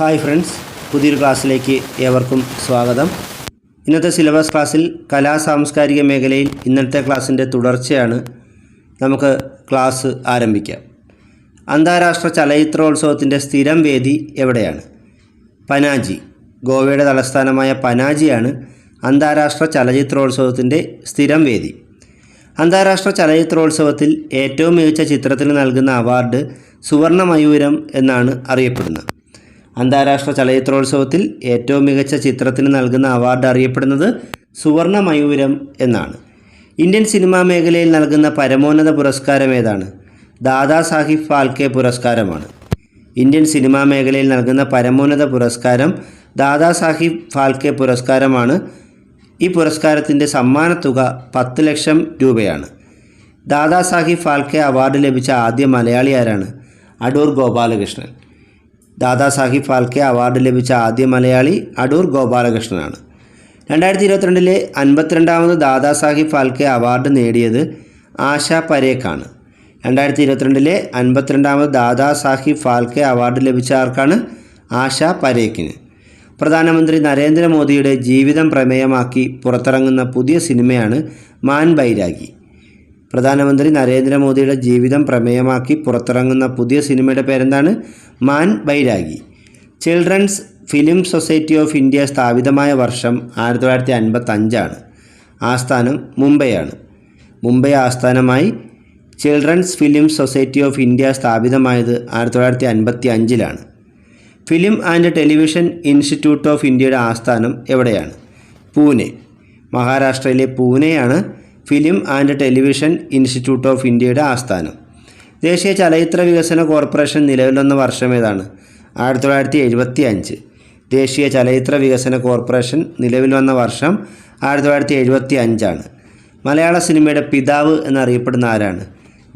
Hi friends പുതിയൊരു ക്ലാസ്സിലേക്ക് ഏവർക്കും സ്വാഗതം. ഇന്നത്തെ സിലബസ് ക്ലാസ്സിൽ കലാ സാംസ്കാരിക മേഖലയിൽ ഇന്നത്തെ ക്ലാസ്സിന്റെ തുടർച്ചയാണ് നമുക്ക് ക്ലാസ് ആരംഭിക്കാം. അന്താരാഷ്ട്ര ചലച്ചിത്രോത്സവത്തിന്റെ സ്ഥിരം വേദി എവിടെയാണ്? പനാജി. ഗോവയുടെ തലസ്ഥാനമായ പനാജിയാണ് അന്താരാഷ്ട്ര ചലച്ചിത്രോത്സവത്തിന്റെ സ്ഥിരം വേദി. അന്താരാഷ്ട്ര ചലച്ചിത്രോത്സവത്തിൽ ഏറ്റവും മികച്ച ചിത്രത്തിന് നൽകുന്ന അവാർഡ് സുവർണ മയൂരം എന്നാണ് അറിയപ്പെടുന്നത്. അന്താരാഷ്ട്ര ചലച്ചിത്രോത്സവത്തിൽ ഏറ്റവും മികച്ച ചിത്രത്തിന് നൽകുന്ന അവാർഡ് അറിയപ്പെടുന്നത് സുവർണ മയൂരം എന്നാണ്. ഇന്ത്യൻ സിനിമാ മേഖലയിൽ നൽകുന്ന പരമോന്നത പുരസ്കാരം ഏതാണ്? ദാദാ സാഹിബ് ഫാൽക്കെ പുരസ്കാരമാണ്. ഇന്ത്യൻ സിനിമാ മേഖലയിൽ നൽകുന്ന പരമോന്നത പുരസ്കാരം ദാദാ സാഹിബ് ഫാൽക്കെ പുരസ്കാരമാണ്. ഈ പുരസ്കാരത്തിന്റെ സമ്മാനത്തുക പത്ത് ലക്ഷം രൂപയാണ്. ദാദാ സാഹിബ് ഫാൽക്കെ അവാർഡ് ലഭിച്ച ആദ്യ മലയാളി ആരാണ്? അടൂർ ഗോപാലകൃഷ്ണൻ. ദാദാ സാഹിബ് ഫാൽക്കെ അവാർഡ് ലഭിച്ച ആദ്യ മലയാളി അടൂർ ഗോപാലകൃഷ്ണനാണ്. രണ്ടായിരത്തി ഇരുപത്തിരണ്ടിലെ അൻപത്തിരണ്ടാമത് ദാദാസാഹിബ് ഫാൽക്കെ അവാർഡ് നേടിയത് ആശ പരേഖാണ് രണ്ടായിരത്തി ഇരുപത്തിരണ്ടിലെ അൻപത്തിരണ്ടാമത് ദാദാസാഹിബ് ഫാൽക്കെ അവാർഡ് ലഭിച്ച ആർക്കാണ്? ആശ പരേഖിന് പ്രധാനമന്ത്രി നരേന്ദ്രമോദിയുടെ ജീവിതം പ്രമേയമാക്കി പുറത്തിറങ്ങുന്ന പുതിയ സിനിമയാണ് മാൻ ബൈരാഗി. പ്രധാനമന്ത്രി നരേന്ദ്രമോദിയുടെ ജീവിതം പ്രമേയമാക്കി പുറത്തിറങ്ങുന്ന പുതിയ സിനിമയുടെ പേരെന്താണ്? Mann Bairagi. Children's film society of India സ്ഥാപിതമായ വർഷം ആയിരത്തി തൊള്ളായിരത്തി അൻപത്തഞ്ചാണ് ആസ്ഥാനം മുംബൈയാണ്. മുംബൈ ആസ്ഥാനമായി children's film society of India സ്ഥാപിതമായത് ആയിരത്തി തൊള്ളായിരത്തി അൻപത്തി അഞ്ചിലാണ് film and television institute of ഇന്ത്യയുടെ ആസ്ഥാനം എവിടെയാണ്? പൂനെ. മഹാരാഷ്ട്രയിലെ പൂനെയാണ് film and television institute of ഇന്ത്യയുടെ ആസ്ഥാനം. ദേശീയ ചലച്ചിത്ര വികസന കോർപ്പറേഷൻ നിലവിൽ വന്ന വർഷം ഏതാണ്? ആയിരത്തി തൊള്ളായിരത്തി എഴുപത്തി അഞ്ച് ദേശീയ ചലച്ചിത്ര വികസന കോർപ്പറേഷൻ നിലവിൽ വന്ന വർഷം ആയിരത്തി തൊള്ളായിരത്തി എഴുപത്തി അഞ്ചാണ് മലയാള സിനിമയുടെ പിതാവ് എന്നറിയപ്പെടുന്ന ആരാണ്?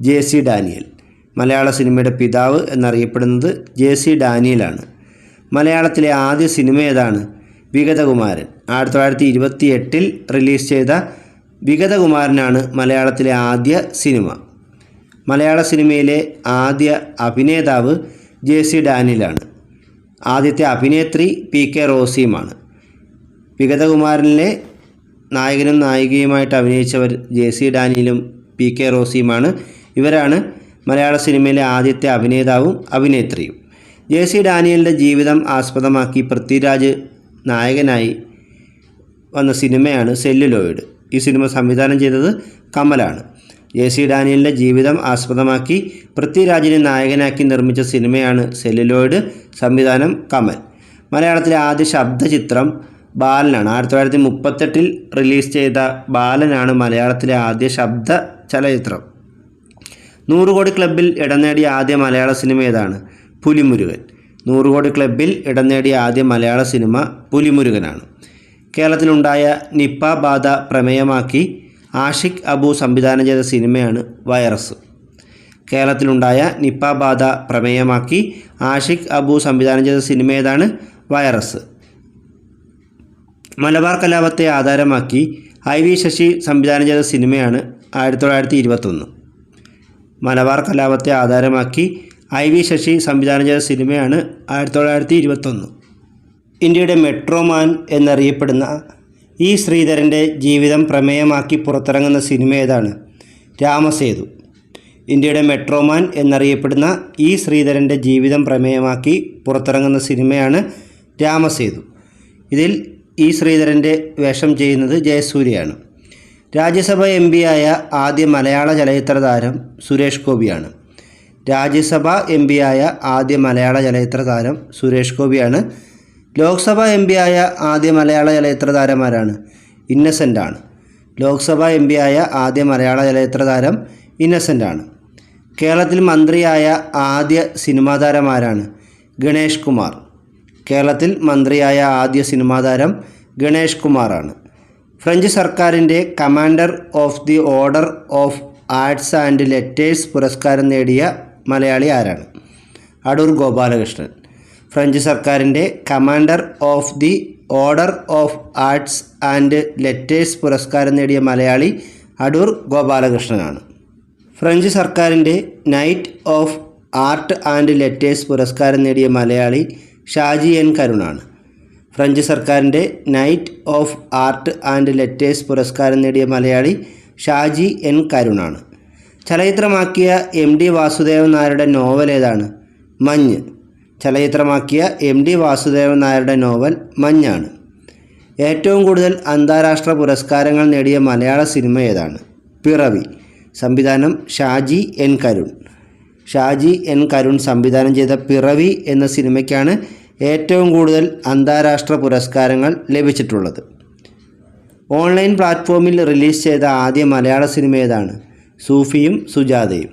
J C Daniel. മലയാള സിനിമയുടെ പിതാവ് എന്നറിയപ്പെടുന്നത് ജെ സി ഡാനിയലാണ്. മലയാളത്തിലെ ആദ്യ സിനിമ ഏതാണ്? വിഗതകുമാരൻ. ആയിരത്തി തൊള്ളായിരത്തി ഇരുപത്തി എട്ടിൽ റിലീസ് ചെയ്ത വിഗതകുമാരനാണ് മലയാളത്തിലെ ആദ്യ സിനിമ. മലയാള സിനിമയിലെ ആദ്യ അഭിനേതാവ് ജെ സി ഡാനിയലാണ് ആദ്യത്തെ അഭിനേത്രി പി കെ റോസിയുമാണ്. വിഗതകുമാരനിലെ നായകനും നായികയുമായിട്ട് അഭിനയിച്ചവർ ജെ സി ഡാനിയലും പി കെ റോസിയുമാണ്. ഇവരാണ് മലയാള സിനിമയിലെ ആദ്യത്തെ അഭിനേതാവും അഭിനേത്രിയും. ജെ സി ഡാനിയലിന്റെ ജീവിതം ആസ്പദമാക്കി പൃഥ്വിരാജ് നായകനായി വന്ന സിനിമയാണ് സെല്ലുലോയിഡ്. ഈ സിനിമ സംവിധാനം ചെയ്തത് കമലാണ്. ജെ സി ഡാനിയലിന്റെ ജീവിതം ആസ്പദമാക്കി പൃഥ്വിരാജിനെ നായകനാക്കി നിർമ്മിച്ച സിനിമയാണ് സെല്ലുലോയിഡ് സംവിധാനം കമൽ. മലയാളത്തിലെ ആദ്യ ശബ്ദചിത്രം ബാലനാണ്. ആയിരത്തി തൊള്ളായിരത്തി മുപ്പത്തെട്ടിൽ റിലീസ് ചെയ്ത ബാലനാണ് മലയാളത്തിലെ ആദ്യ ശബ്ദ ചലച്ചിത്രം നൂറ് കോടി ക്ലബിൽ ഇടം നേടിയ ആദ്യ മലയാള സിനിമ ഏതാണ്? പുലിമുരുകൻ. നൂറ് കോടി ക്ലബിൽ ഇടം നേടിയ ആദ്യ മലയാള സിനിമ പുലിമുരുകനാണ്. കേരളത്തിലുണ്ടായ നിപ്പ ബാധ പ്രമേയമാക്കി ആഷിഖ് അബു സംവിധാനം ചെയ്ത സിനിമയാണ് വൈറസ്. കേരളത്തിലുണ്ടായ നിപ്പ ബാധ പ്രമേയമാക്കി ആഷിഖ് അബു സംവിധാനം ചെയ്ത സിനിമ ഏതാണ്? വൈറസ്. മലബാർ കലാപത്തെ ആധാരമാക്കി ഐ വി ശശി സംവിധാനം ചെയ്ത സിനിമയാണ് ആയിരത്തി തൊള്ളായിരത്തി ഇരുപത്തൊന്ന് മലബാർ കലാപത്തെ ആധാരമാക്കി ഐ വി ശശി സംവിധാനം ചെയ്ത സിനിമയാണ് ആയിരത്തി തൊള്ളായിരത്തി ഇരുപത്തൊന്ന് ഇന്ത്യയുടെ മെട്രോമാൻ എന്നറിയപ്പെടുന്ന ഇ ശ്രീധരന്റെ ജീവിതം പ്രമേയമാക്കി പുറത്തിറങ്ങുന്ന സിനിമ ഏതാണ്? രാമസേതു. ഇന്ത്യയുടെ മെട്രോമാൻ എന്നറിയപ്പെടുന്ന ഇ ശ്രീധരന്റെ ജീവിതം പ്രമേയമാക്കി പുറത്തിറങ്ങുന്ന സിനിമയാണ് രാമസേതു. ഇതിൽ ഇ ശ്രീധരന്റെ വേഷം ചെയ്യുന്നത് ജയസൂര്യയാണ്. രാജ്യസഭ എം ആയ ആദ്യ മലയാള ചലച്ചിത്ര താരം സുരേഷ് ഗോപിയാണ്. രാജ്യസഭ എം ആയ ആദ്യ മലയാള ചലച്ചിത്ര താരം സുരേഷ് ഗോപിയാണ് ലോക്സഭ എം ആയ ആദ്യ മലയാള ചലച്ചിത്ര താരമാരാണ് ഇന്നസെന്റ് ആണ് ലോക്സഭ എം ആയ ആദ്യ മലയാള ചലച്ചിത്ര താരം ഇന്നസെന്റ് ആണ് കേരളത്തിൽ മന്ത്രിയായ ആദ്യ സിനിമാ താരമാരാണ് ഗണേഷ് കുമാർ. കേരളത്തിൽ മന്ത്രിയായ ആദ്യ സിനിമാ താരം ഗണേഷ് കുമാറാണ്. ഫ്രഞ്ച് സർക്കാരിന്റെ commander of the order of arts and letters പുരസ്കാരം നേടിയ മലയാളി ആരാണ്? അടൂർ ഗോപാലകൃഷ്ണൻ. ഫ്രഞ്ച് സർക്കാരിന്റെ commander of the order of arts and letters പുരസ്കാരം നേടിയ മലയാളി അടൂർ ഗോപാലകൃഷ്ണനാണ്. ഫ്രഞ്ച് സർക്കാരിന്റെ knight of art and letters പുരസ്കാരം നേടിയ മലയാളി ഷാജി എൻ കരുണാണ്. ഫ്രഞ്ച് സർക്കാരിന്റെ knight of art and letters പുരസ്കാരം നേടിയ മലയാളി ഷാജി എൻ കരുണാണ്. ചലച്ചിത്രമാക്കിയ എം ഡി വാസുദേവൻ നായരുടെ നോവൽ ഏതാണ്? മഞ്ഞ്. ചലച്ചിത്രമാക്കിയ എം ഡി വാസുദേവൻ നായരുടെ നോവൽ മഞ്ഞാണ്. ഏറ്റവും കൂടുതൽ അന്താരാഷ്ട്ര പുരസ്കാരങ്ങൾ നേടിയ മലയാള സിനിമ ഏതാണ്? പിറവി. സംവിധാനം ഷാജി എൻ കരുൺ. ഷാജി എൻ കരുൺ സംവിധാനം ചെയ്ത പിറവി എന്ന സിനിമയ്ക്കാണ് ഏറ്റവും കൂടുതൽ അന്താരാഷ്ട്ര പുരസ്കാരങ്ങൾ ലഭിച്ചിട്ടുള്ളത്. ഓൺലൈൻ പ്ലാറ്റ്ഫോമിൽ റിലീസ് ചെയ്ത ആദ്യ മലയാള സിനിമ ഏതാണ്? സൂഫിയും സുജാതയും.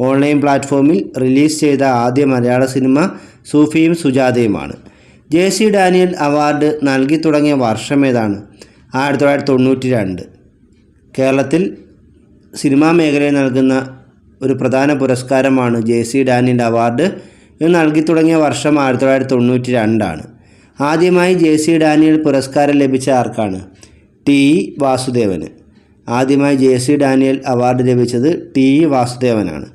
ഓൺലൈൻ പ്ലാറ്റ്ഫോമിൽ റിലീസ് ചെയ്ത ആദ്യ മലയാള സിനിമ സൂഫിയും സുജാതയുമാണ്. ജെ സി ഡാനിയൽ അവാർഡ് നൽകി തുടങ്ങിയ വർഷം ഏതാണ്? ആയിരത്തി തൊള്ളായിരത്തി തൊണ്ണൂറ്റി രണ്ട് കേരളത്തിൽ സിനിമാ മേഖലയിൽ നൽകുന്ന ഒരു പ്രധാന പുരസ്കാരമാണ് ജെ സി ഡാനിയൽ അവാർഡ്. ഇത് നൽകി തുടങ്ങിയ വർഷം ആയിരത്തി തൊള്ളായിരത്തി തൊണ്ണൂറ്റി രണ്ടാണ് ആദ്യമായി ജെ സി ഡാനിയൽ പുരസ്കാരം ലഭിച്ച ആർക്കാണ്? ടി ഇ വാസുദേവന്. ആദ്യമായി ജെ സി ഡാനിയൽ അവാർഡ് ലഭിച്ചത് ടി ഇ വാസുദേവനാണ്.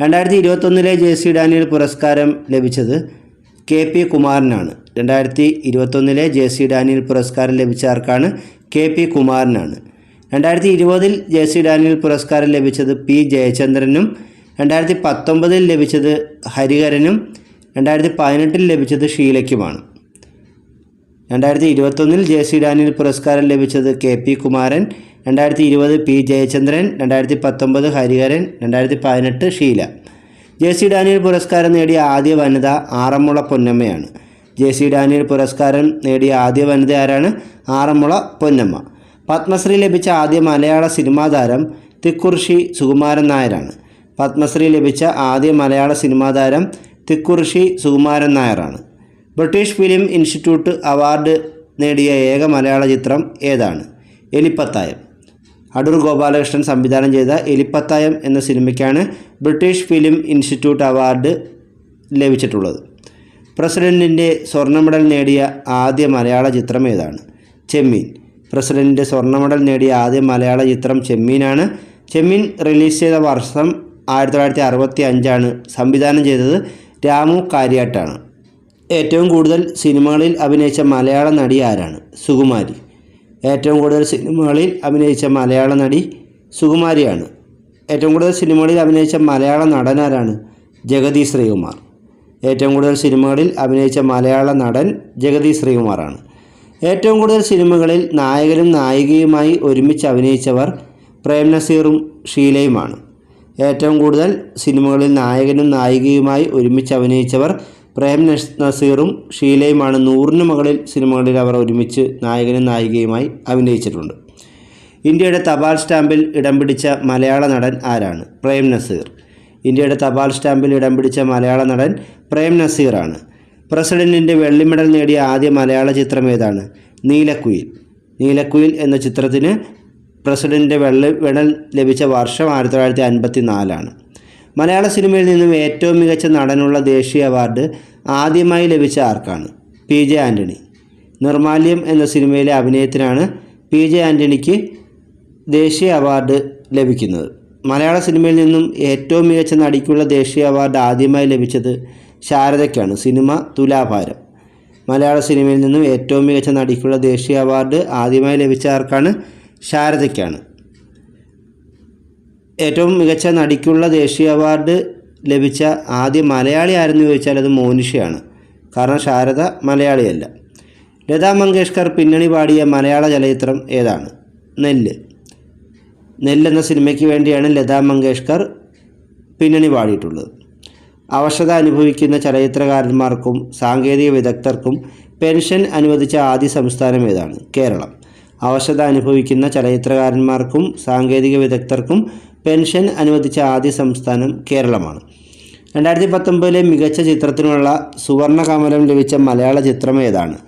രണ്ടായിരത്തി ഇരുപത്തൊന്നിലെ ജെ സി ഡാനിയൽ പുരസ്കാരം ലഭിച്ചത് കെ പി കുമാരനാണ് രണ്ടായിരത്തി ഇരുപത്തൊന്നിലെ ജെ സി ഡാനിയൽ പുരസ്കാരം ലഭിച്ച ആർക്കാണ്? കെ പി കുമാരനാണ് രണ്ടായിരത്തി ഇരുപതിൽ ജെ സി ഡാനിയൽ പുരസ്കാരം ലഭിച്ചത് പി ജയചന്ദ്രനും രണ്ടായിരത്തി പത്തൊമ്പതിൽ ലഭിച്ചത് ഹരിഹരനും രണ്ടായിരത്തി പതിനെട്ടിൽ ലഭിച്ചത് ഷീലയ്ക്കുമാണ്. രണ്ടായിരത്തി ഇരുപത്തൊന്നിൽ ജെ സി ഡാനിയൽ പുരസ്കാരം ലഭിച്ചത് കെ പി കുമാരൻ രണ്ടായിരത്തി ഇരുപത് പി ജയചന്ദ്രൻ രണ്ടായിരത്തി പത്തൊമ്പത് ഹരിഹരൻ രണ്ടായിരത്തി പതിനെട്ട് ഷീല. ജെ സി ഡാനിയൽ പുരസ്കാരം നേടിയ ആദ്യ വനിത ആറന്മുള പൊന്നമ്മയാണ്. ജെ സി ഡാനിയൽ പുരസ്കാരം നേടിയ ആദ്യ വനിത ആരാണ്? ആറന്മുള പൊന്നമ്മ. പത്മശ്രീ ലഭിച്ച ആദ്യ മലയാള സിനിമാ താരം തിക്കുറിശി സുകുമാരൻ നായരാണ്. പത്മശ്രീ ലഭിച്ച ആദ്യ മലയാള സിനിമാ താരം തിക്കുറിശി സുകുമാരൻ നായരാണ്. ബ്രിട്ടീഷ് ഫിലിം ഇൻസ്റ്റിറ്റ്യൂട്ട് അവാർഡ് നേടിയ ഏക മലയാള ചിത്രം ഏതാണ്? എലിപ്പത്തായം. അടൂർ ഗോപാലകൃഷ്ണൻ സംവിധാനം ചെയ്ത എലിപ്പത്തായം എന്ന സിനിമയ്ക്കാണ് ബ്രിട്ടീഷ് ഫിലിം ഇൻസ്റ്റിറ്റ്യൂട്ട് അവാർഡ് ലഭിച്ചിട്ടുള്ളത്. പ്രസിഡന്റിന്റെ സ്വർണ മെഡൽ നേടിയ ആദ്യ മലയാള ചിത്രം ഏതാണ്? ചെമ്മീൻ. പ്രസിഡന്റിന്റെ സ്വർണ മെഡൽ നേടിയ ആദ്യ മലയാള ചിത്രം ചെമ്മീനാണ്. ചെമ്മീൻ റിലീസ് ചെയ്ത വർഷം ആയിരത്തി തൊള്ളായിരത്തി അറുപത്തി അഞ്ചാണ്. സംവിധാനം ചെയ്തത് രാമു കാര്യാട്ടാണ്. ഏറ്റവും കൂടുതൽ സിനിമകളിൽ അഭിനയിച്ച മലയാള നടി ആരാണ്? സുകുമാരി. ഏറ്റവും കൂടുതൽ സിനിമകളിൽ അഭിനയിച്ച മലയാള നടി സുകുമാരിയാണ്. ഏറ്റവും കൂടുതൽ സിനിമകളിൽ അഭിനയിച്ച മലയാള നടൻ ആരാണ്? ജഗതി ശ്രീകുമാർ. ഏറ്റവും കൂടുതൽ സിനിമകളിൽ അഭിനയിച്ച മലയാള നടൻ ജഗതി ശ്രീകുമാറാണ്. ഏറ്റവും കൂടുതൽ സിനിമകളിൽ നായകനും നായികയുമായി ഒരുമിച്ച് അഭിനയിച്ചവർ പ്രേം നസീറും ഷീലയുമാണ്. ഏറ്റവും കൂടുതൽ സിനിമകളിൽ നായകനും നായികയുമായി ഒരുമിച്ച് അഭിനയിച്ചവർ പ്രേം നസ്- നസീറും ഷീലയുമാണ് നൂറിന് മുകളിൽ സിനിമകളിൽ അവർ ഒരുമിച്ച് നായകനും നായികയുമായി അഭിനയിച്ചിട്ടുണ്ട്. ഇന്ത്യയുടെ തപാൽ സ്റ്റാമ്പിൽ ഇടം പിടിച്ച മലയാള നടൻ ആരാണ്? പ്രേം നസീർ. ഇന്ത്യയുടെ തപാൽ സ്റ്റാമ്പിൽ ഇടം പിടിച്ച മലയാള നടൻ പ്രേം നസീറാണ്. പ്രസിഡന്റിന്റെ വെള്ളി മെഡൽ നേടിയ ആദ്യ മലയാള ചിത്രം ഏതാണ്? നീലക്കുയിൽ. നീലക്കുയിൽ എന്ന ചിത്രത്തിന് പ്രസിഡന്റിന്റെ വെള്ളി മെഡൽ ലഭിച്ച വർഷം ആയിരത്തി തൊള്ളായിരത്തി അൻപത്തി നാലാണ് മലയാള സിനിമയിൽ നിന്നും ഏറ്റവും മികച്ച നടനുള്ള ദേശീയ അവാർഡ് ആദ്യമായി ലഭിച്ച ആർക്കാണ്? പി ജെ ആന്റണി നിർമാല്യം എന്ന സിനിമയിലെ അഭിനയത്തിനാണ് പി ജെ ആന്റണിക്ക് ദേശീയ അവാർഡ് ലഭിക്കുന്നത്. മലയാള സിനിമയിൽ നിന്നും ഏറ്റവും മികച്ച നടിക്കുള്ള ദേശീയ അവാർഡ് ആദ്യമായി ലഭിച്ചത് ശാരദയ്ക്കാണ്. സിനിമ തുലാഭാരം. മലയാള സിനിമയിൽ നിന്നും ഏറ്റവും മികച്ച നടിക്കുള്ള ദേശീയ അവാർഡ് ആദ്യമായി ലഭിച്ച ആർക്കാണ്? ശാരദയ്ക്കാണ്. ഏറ്റവും മികച്ച നടിക്കുള്ള ദേശീയ അവാർഡ് ലഭിച്ച ആദ്യ മലയാളി ആരെന്ന് ചോദിച്ചാൽ അത് മോനിഷയാണ്. കാരണം ശാരദ മലയാളിയല്ല. ലതാ മങ്കേഷ്കർ പിന്നണി പാടിയ മലയാള ചലച്ചിത്രം ഏതാണ്? നെല്ല്. നെല്ല് എന്ന സിനിമയ്ക്ക് വേണ്ടിയാണ് ലതാ മങ്കേഷ്കർ പിന്നണി പാടിയിട്ടുള്ളത്. അവശത അനുഭവിക്കുന്ന ചലച്ചിത്രകാരന്മാർക്കും സാങ്കേതിക വിദഗ്ധർക്കും പെൻഷൻ അനുവദിച്ച ആദ്യ സംസ്ഥാനം ഏതാണ്? കേരളം. അവശത അനുഭവിക്കുന്ന ചലച്ചിത്രകാരന്മാർക്കും സാങ്കേതിക വിദഗ്ധർക്കും പെൻഷൻ അനുവദിച്ച ആദ്യ സംസ്ഥാനം കേരളമാണ്. രണ്ടായിരത്തി പത്തൊമ്പതിലെ മികച്ച ചിത്രത്തിനുള്ള സുവർണ കമലം ലഭിച്ച മലയാള ചിത്രം ഏതാണ്?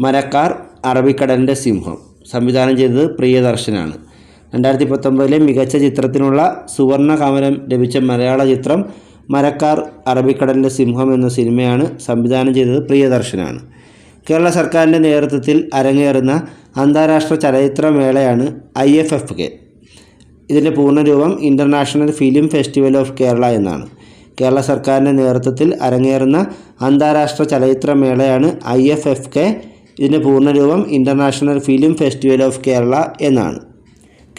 മരക്കാർ അറബിക്കടലിന്റെ സിംഹം. സംവിധാനം ചെയ്തത് പ്രിയദർശനാണ്. രണ്ടായിരത്തി പത്തൊമ്പതിലെ മികച്ച ചിത്രത്തിനുള്ള സുവർണ കമലം ലഭിച്ച മലയാള ചിത്രം മരക്കാർ അറബിക്കടലിന്റെ സിംഹം എന്ന സിനിമയാണ് സംവിധാനം ചെയ്തത് പ്രിയദർശനാണ്. കേരള സർക്കാരിന്റെ നേതൃത്വത്തിൽ അരങ്ങേറുന്ന അന്താരാഷ്ട്ര ചലച്ചിത്രമേളയാണ് ഐ എഫ് എഫ് കെ. ഇതിന്റെ പൂർണരൂപം international film festival of Kerala എന്നാണ്. കേരള സർക്കാരിന്റെ നേതൃത്വത്തിൽ അരങ്ങേറുന്ന അന്താരാഷ്ട്ര ചലച്ചിത്രമേളയാണ് ഐ എഫ് എഫ് കെ ഇതിന്റെ പൂർണരൂപം international film festival of Kerala എന്നാണ്.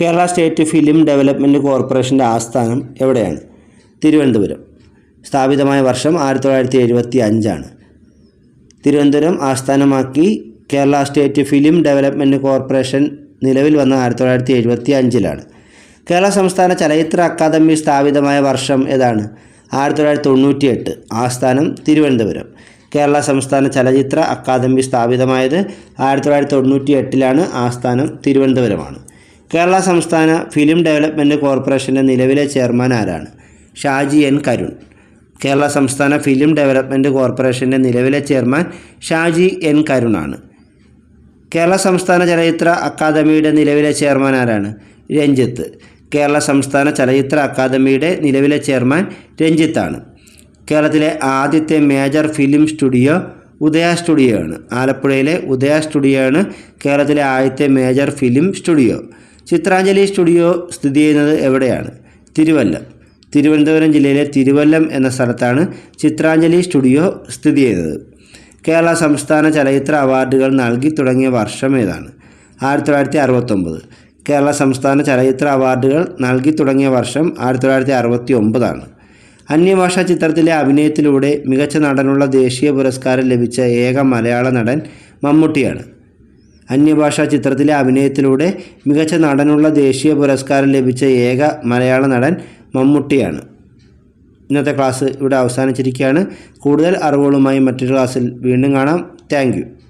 കേരള സ്റ്റേറ്റ് ഫിലിം ഡെവലപ്മെന്റ് കോർപ്പറേഷന്റെ ആസ്ഥാനം എവിടെയാണ്? തിരുവനന്തപുരം. സ്ഥാപിതമായ വർഷം ആയിരത്തി തൊള്ളായിരത്തി എഴുപത്തി അഞ്ചാണ് തിരുവനന്തപുരം ആസ്ഥാനമാക്കി Kerala state film development corporation നിലവിൽ വന്ന ആയിരത്തി തൊള്ളായിരത്തി എഴുപത്തി അഞ്ചിലാണ് കേരള സംസ്ഥാന ചലച്ചിത്ര അക്കാദമി സ്ഥാപിതമായ വർഷം ഏതാണ്? ആയിരത്തി തൊള്ളായിരത്തി തൊണ്ണൂറ്റി എട്ട് ആസ്ഥാനം തിരുവനന്തപുരം. കേരള സംസ്ഥാന ചലച്ചിത്ര അക്കാദമി സ്ഥാപിതമായത് ആയിരത്തി തൊള്ളായിരത്തി തൊണ്ണൂറ്റി എട്ടിലാണ് ആസ്ഥാനം തിരുവനന്തപുരമാണ്. കേരള സംസ്ഥാന ഫിലിം ഡെവലപ്മെന്റ് കോർപ്പറേഷന്റെ നിലവിലെ ചെയർമാൻ ആരാണ്? ഷാജി എൻ കരുൺ. കേരള സംസ്ഥാന ഫിലിം ഡെവലപ്മെന്റ് കോർപ്പറേഷന്റെ നിലവിലെ ചെയർമാൻ ഷാജി എൻ കരുണാണ്. കേരള സംസ്ഥാന ചലച്ചിത്ര അക്കാദമിയുടെ നിലവിലെ ചെയർമാൻ ആരാണ്? രഞ്ജിത്ത്. കേരള സംസ്ഥാന ചലച്ചിത്ര അക്കാദമിയുടെ നിലവിലെ ചെയർമാൻ രഞ്ജിത്താണ്. കേരളത്തിലെ ആദ്യത്തെ major film studio Udaya studio ആണ് ആലപ്പുഴയിലെ ഉദയ സ്റ്റുഡിയോ ആണ് കേരളത്തിലെ ആദ്യത്തെ major film studio. Chitranjali studio സ്ഥിതി ചെയ്യുന്നത് എവിടെയാണ്? തിരുവല്ലം. തിരുവനന്തപുരം ജില്ലയിലെ തിരുവല്ലം എന്ന സ്ഥലത്താണ് ചിത്രാഞ്ജലി സ്റ്റുഡിയോ സ്ഥിതി ചെയ്യുന്നത് കേരള സംസ്ഥാന ചലച്ചിത്ര അവാർഡുകൾ നൽകി തുടങ്ങിയ വർഷം ഏതാണ്? ആയിരത്തി തൊള്ളായിരത്തി അറുപത്തൊമ്പത്. കേരള സംസ്ഥാന ചലച്ചിത്ര അവാർഡുകൾ നൽകി തുടങ്ങിയ വർഷം ആയിരത്തി തൊള്ളായിരത്തി അറുപത്തി ഒമ്പതാണ് അന്യഭാഷാ ചിത്രത്തിലെ അഭിനയത്തിലൂടെ മികച്ച നടനുള്ള ദേശീയ പുരസ്കാരം ലഭിച്ച ഏക മലയാള നടൻ മമ്മൂട്ടിയാണ്. അന്യഭാഷാ ചിത്രത്തിലെ അഭിനയത്തിലൂടെ മികച്ച നടനുള്ള ദേശീയ പുരസ്കാരം ലഭിച്ച ഏക മലയാള നടൻ മമ്മൂട്ടിയാണ്. ഇന്നത്തെ ക്ലാസ് ഇവിടെ അവസാനിച്ചിരിക്കുകയാണ്. കൂടുതൽ അറിവുകളുമായി മറ്റൊരു ക്ലാസ്സിൽ വീണ്ടും കാണാം. താങ്ക്